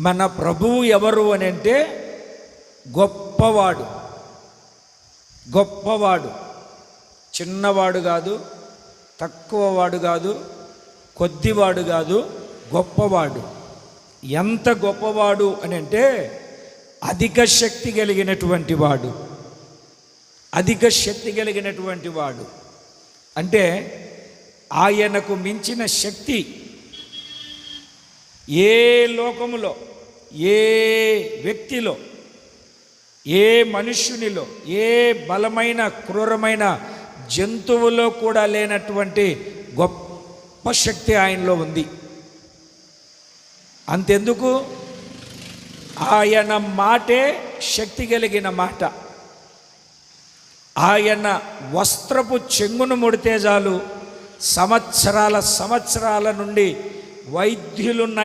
మన ప్రభువు ఎవరు అని అంటే గొప్పవాడు. గొప్పవాడు. చిన్నవాడు కాదు తక్కువవాడు కాదు కొద్దివాడు కాదు గొప్పవాడు. ఎంత గొప్పవాడు అని అంటే అధిక శక్తి కలిగినటువంటి వాడు. అధిక శక్తి కలిగినటువంటి వాడు. అంటే ఆయనకు మించిన శక్తి ఏ లోకములో ఏ వ్యక్తిలో ఏ మనుష్యునిలో ఏ బలమైన క్రూరమైన జంతువులో కూడా లేనటువంటి గొప్ప శక్తి ఆయనలో ఉంది. అంతెందుకు? ఆయన మాటే శక్తి కలిగిన మాట. ఆయన వస్త్రపు చెంగును ముడితే చాలు. సంవత్సరాల సంవత్సరాల నుండి వైద్యులున్న